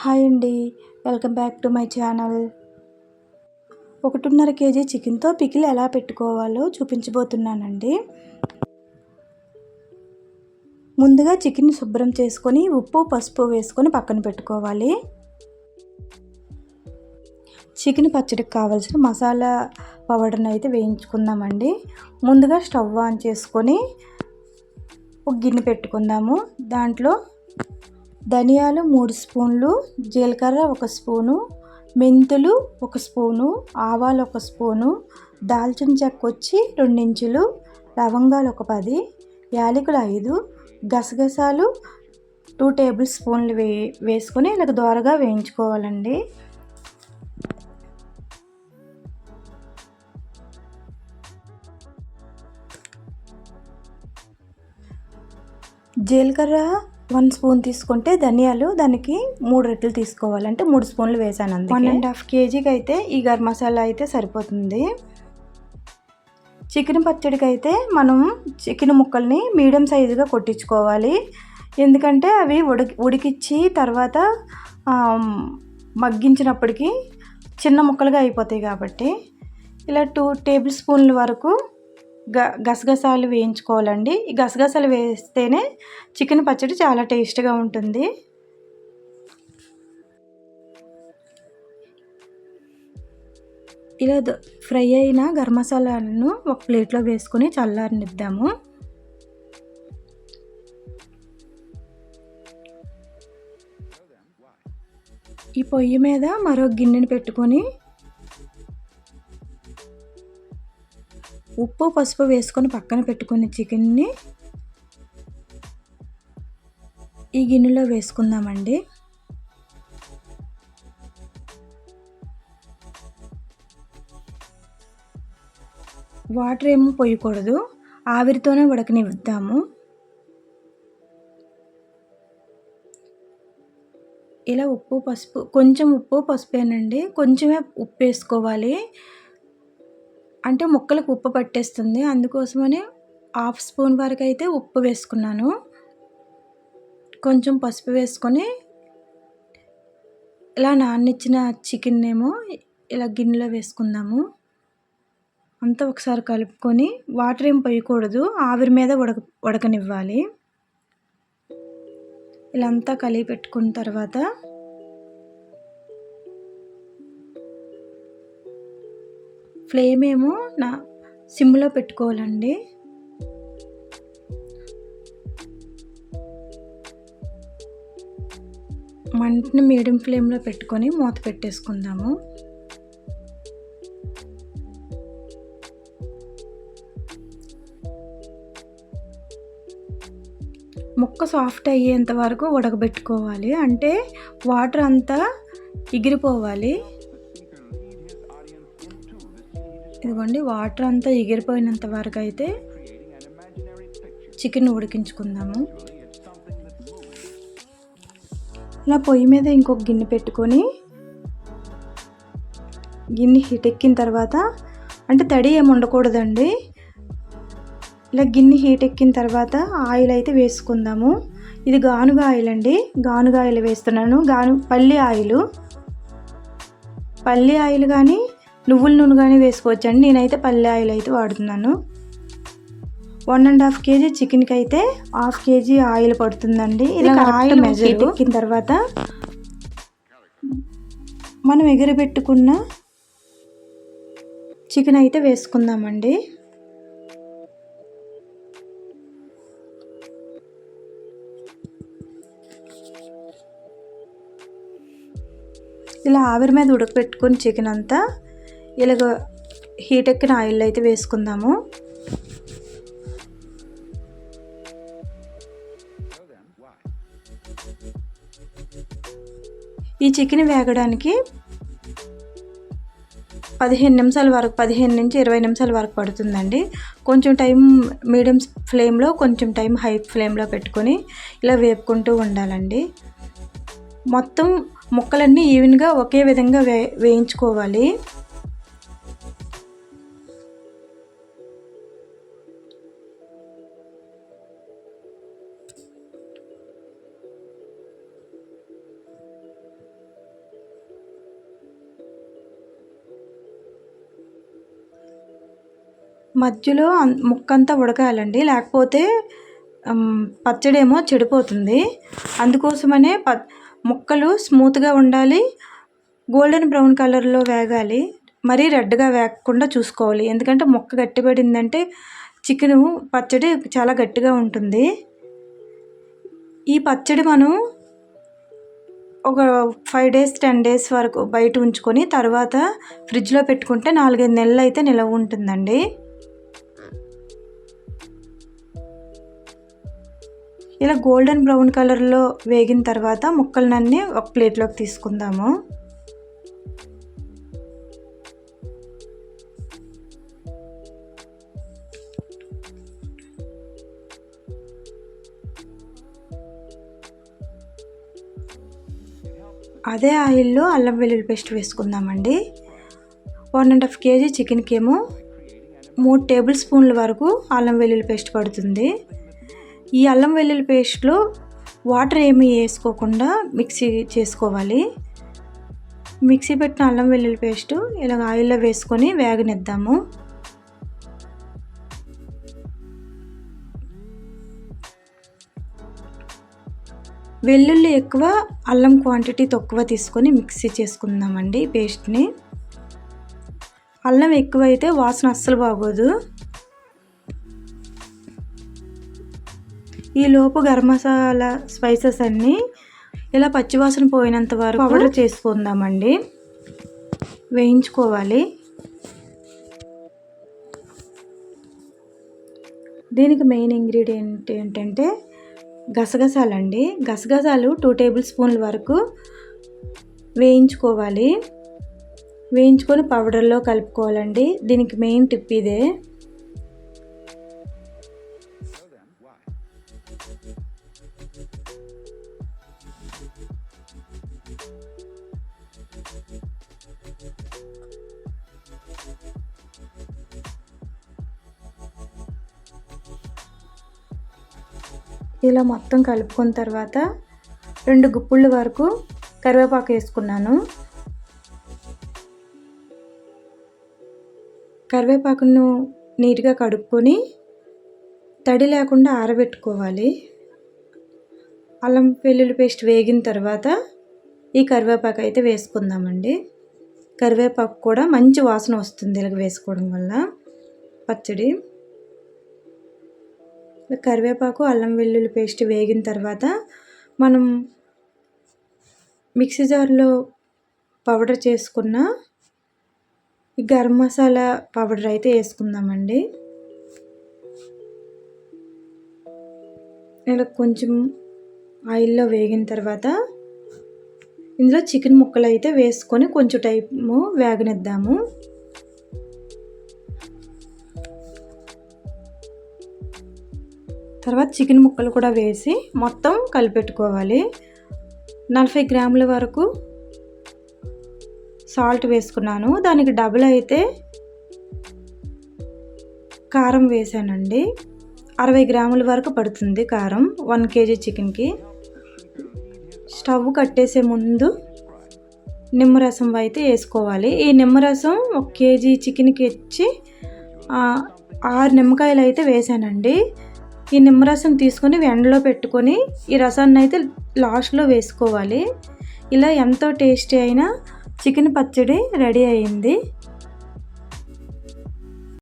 Hi అండి. Welcome back to my channel. ఒకటిన్నర KG చికెన్తో పికిల్ ఎలా పెట్టుకోవాలో చూపించబోతున్నానండి. ముందుగా చికెన్ శుభ్రం చేసుకొని ఉప్పు పసుపు వేసుకొని పక్కన పెట్టుకోవాలి. చికెన్ పచ్చడికి కావాల్సిన మసాలా పౌడర్ని అయితే వేయించుకుందామండి. ముందుగా స్టవ్ ఆన్ చేసుకొని ఒక గిన్నె పెట్టుకుందాము. దాంట్లో ధనియాలు మూడు స్పూన్లు జీలకర్ర ఒక స్పూను మెంతులు ఒక స్పూను ఆవాలు ఒక స్పూను దాల్చిన చెక్క వచ్చి రెండించులు లవంగాలు ఒక పది యాలకులు ఐదు గసగసాలు టూ టేబుల్ స్పూన్లు వే వేసుకొని ఇలా దోరగా వేయించుకోవాలండి. జీలకర్ర వన్ స్పూన్ తీసుకుంటే ధనియాలు దానికి మూడు రెట్లు తీసుకోవాలంటే మూడు స్పూన్లు వేసాను అంతే వన్ అండ్ హాఫ్ కేజీకి అయితే ఈ గరం మసాలా అయితే సరిపోతుంది. చికెన్ పచ్చడికి అయితే మనం చికెన్ ముక్కల్ని మీడియం సైజుగా కొట్టించుకోవాలి. ఎందుకంటే అవి ఉడికి ఉడికిచ్చి తర్వాత మగ్గించినప్పటికీ చిన్న ముక్కలుగా అయిపోతాయి కాబట్టి. ఇలా టూ టేబుల్ స్పూన్ల వరకు గ గసగసాలు వేయించుకోవాలండి. ఈ గసగసాలు వేస్తేనే చికెన్ పచ్చడి చాలా టేస్ట్గా ఉంటుంది. ఇలా ఫ్రై అయిన గరం మసాలాలను ఒక ప్లేట్లో వేసుకొని చల్లారనిద్దాము. ఈ పొయ్యి మీద మరో గిన్నెని పెట్టుకొని ఉప్పు పసుపు వేసుకొని పక్కన పెట్టుకుని చికెన్ని ఈ గిన్నెలో వేసుకుందామండి. వాటర్ ఏమో పోయకూడదు. ఆవిరితోనే ఉడకనిద్దాము ఇలా ఉప్పు పసుపు కొంచెం ఉప్పు పసుపేనండి. కొంచెమే ఉప్పు వేసుకోవాలి. అంటే ముక్కలకు ఉప్పు పట్టేస్తుంది. అందుకోసమనే హాఫ్ స్పూన్ వరకు అయితే ఉప్పు వేసుకున్నాను. కొంచెం పసుపు వేసుకొని ఇలా నాన్నిచ్చిన చికెన్ ఏమో ఇలా గిన్నెలో వేసుకుందాము. అంతా ఒకసారి కలుపుకొని వాటర్ ఏం పోయకూడదు. ఆవిరి మీద ఉడక ఉడకనివ్వాలి ఇలా అంతా కలిపి పెట్టుకున్న తర్వాత ఫ్లేమ్ ఏమో నా సిమ్లో పెట్టుకోవాలండి. మంటని మీడియం ఫ్లేమ్లో పెట్టుకొని మూత పెట్టేసుకుందాము. ముక్క సాఫ్ట్ అయ్యేంత వరకు ఉడకబెట్టుకోవాలి. అంటే వాటర్ అంతా ఎగిరిపోవాలి. ఇదిగోండి వాటర్ అంతా ఎగిరిపోయినంత వరకు అయితే చికెన్ ఉడికించుకుందాము. ఇలా పొయ్యి మీద ఇంకొక గిన్నె పెట్టుకొని గిన్నె హీట్ ఎక్కిన తర్వాత అంటే తడి ఏమి ఉండకూడదండి. ఇలా గిన్నె హీట్ ఎక్కిన తర్వాత ఆయిల్ అయితే వేసుకుందాము. ఇది గానుగ ఆయిల్ అండి గానుగ ఆయిల్ వేస్తున్నాను. గాను పల్లి ఆయిల్. పల్లి ఆయిల్ కానీ నువ్వుల నూనె కానీ వేసుకోవచ్చండి. నేనైతే పల్లె ఆయిల్ అయితే వాడుతున్నాను. వన్ అండ్ హాఫ్ కేజీ చికెన్కి అయితే హాఫ్ కేజీ ఆయిల్ పడుతుందండి. ఇది ఆయిల్ మెజర్ ఎక్కిన తర్వాత మనం ఎగురబెట్టుకున్న చికెన్ అయితే వేసుకుందామండి. ఇలా ఆవిరి మీద ఉడకపెట్టుకుని చికెన్ అంతా ఇలాగ హీట్ ఎక్కిన ఆయిల్ అయితే వేసుకుందాము. ఈ చికెన్ వేగడానికి పదిహేను నిమిషాల వరకు పదిహేను నుంచి ఇరవై నిమిషాల వరకు పడుతుందండి. కొంచెం టైం మీడియం ఫ్లేమ్లో కొంచెం టైం హై ఫ్లేమ్లో పెట్టుకొని ఇలా వేపుకుంటూ ఉండాలండి. మొత్తం ముక్కలన్నీ ఈవెన్గా ఒకే విధంగా వే వేయించుకోవాలి. మధ్యలో ముక్కంతా ఉడకాలండి. లేకపోతే పచ్చడేమో చెడిపోతుంది. అందుకోసమనే ప ముక్కలు స్మూత్గా ఉండాలి. గోల్డెన్ బ్రౌన్ కలర్లో వేగాలి. మరీ రెడ్గా వేగకుండా చూసుకోవాలి. ఎందుకంటే ముక్క గట్టిపడిందంటే చికెను పచ్చడి చాలా గట్టిగా ఉంటుంది. ఈ పచ్చడి మనం ఒక ఫైవ్ డేస్ టెన్ డేస్ వరకు బయట ఉంచుకొని తర్వాత ఫ్రిడ్జ్లో పెట్టుకుంటే నాలుగైదు నెలలు అయితే నిలవ ఉంటుందండి. ఇలా గోల్డెన్ బ్రౌన్ కలర్లో వేగిన తర్వాత ముక్కలనన్నీ ఒక ప్లేట్లోకి తీసుకుందాము. అదే ఆయిల్లో అల్లం వెల్లుల్లి పేస్ట్ వేసుకుందామండి. వన్ అండ్ హాఫ్ కేజీ చికెన్కి ఏమో మూడు టేబుల్ స్పూన్ల వరకు అల్లం వెల్లుల్లి పేస్ట్ పడుతుంది. ఈ అల్లం వెల్లుల్లి పేస్ట్లో వాటర్ ఏమీ వేసుకోకుండా మిక్సీ చేసుకోవాలి. మిక్సీ పెట్టిన అల్లం వెల్లుల్లి పేస్ట్ ఇలా ఆయిల్లో వేసుకొని వేగనిద్దాము. వెల్లుల్లి ఎక్కువ అల్లం క్వాంటిటీ తక్కువ తీసుకొని మిక్సీ చేసుకుందామండి పేస్ట్ని. అల్లం ఎక్కువైతే వాసన అస్సలు బాగోదు. ఈ లోపు గరం మసాలా స్పైసెస్ అన్నీ ఇలా పచ్చివాసన పోయినంత వరకు పౌడర్ చేసుకుందామండి. వేయించుకోవాలి. దీనికి మెయిన్ ఇంగ్రీడియంట్ ఏంటంటే గసగసాలండి. గసగసాలు టూ టేబుల్ స్పూన్ల వరకు వేయించుకోవాలి. వేయించుకొని పౌడర్లో కలుపుకోవాలండి. దీనికి మెయిన్ టిప్ ఇదే. ఇలా మొత్తం కలుపుకున్న తర్వాత రెండు గుప్పుళ్ళ వరకు కరివేపాకు వేసుకున్నాను. కరివేపాకును నీట్గా కడుక్కొని తడి లేకుండా ఆరబెట్టుకోవాలి. అల్లం వెల్లుల్లి పేస్ట్ వేగిన తర్వాత ఈ కరివేపాకు అయితే వేసుకుందామండి. కరివేపాకు కూడా మంచి వాసన వస్తుంది ఇలాగ వేసుకోవడం వల్ల. పచ్చడి. కరివేపాకు అల్లం వెల్లుల్లి పేస్ట్ వేగిన తర్వాత మనం మిక్సీ జార్లో పౌడర్ చేసుకున్న గరం మసాలా పౌడర్ అయితే వేసుకుందామండి. ఇలా కొంచెం ఆయిల్లో వేగిన తర్వాత ఇందులో చికెన్ ముక్కలు అయితే వేసుకొని కొంచెం టైము వేగనిద్దాము. తర్వాత చికెన్ ముక్కలు కూడా వేసి మొత్తం కలిపెట్టుకోవాలి. నలభై గ్రాముల వరకు సాల్ట్ వేసుకున్నాను. దానికి డబుల్ అయితే కారం వేసానండి. అరవై గ్రాముల వరకు పడుతుంది కారం వన్ కేజీ చికెన్కి. స్టవ్ కట్టేసే ముందు నిమ్మరసం అయితే వేసుకోవాలి. ఈ నిమ్మరసం ఒక కేజీ చికెన్కి ఇచ్చి ఆరు నిమ్మకాయలు అయితే వేసానండి. ఈ నిమ్మరసం తీసుకొని ఎండలో పెట్టుకొని ఈ రసాన్ని అయితే లాస్ట్లో వేసుకోవాలి. ఇలా ఎంతో టేస్టీ అయిన చికెన్ పచ్చడి రెడీ అయింది.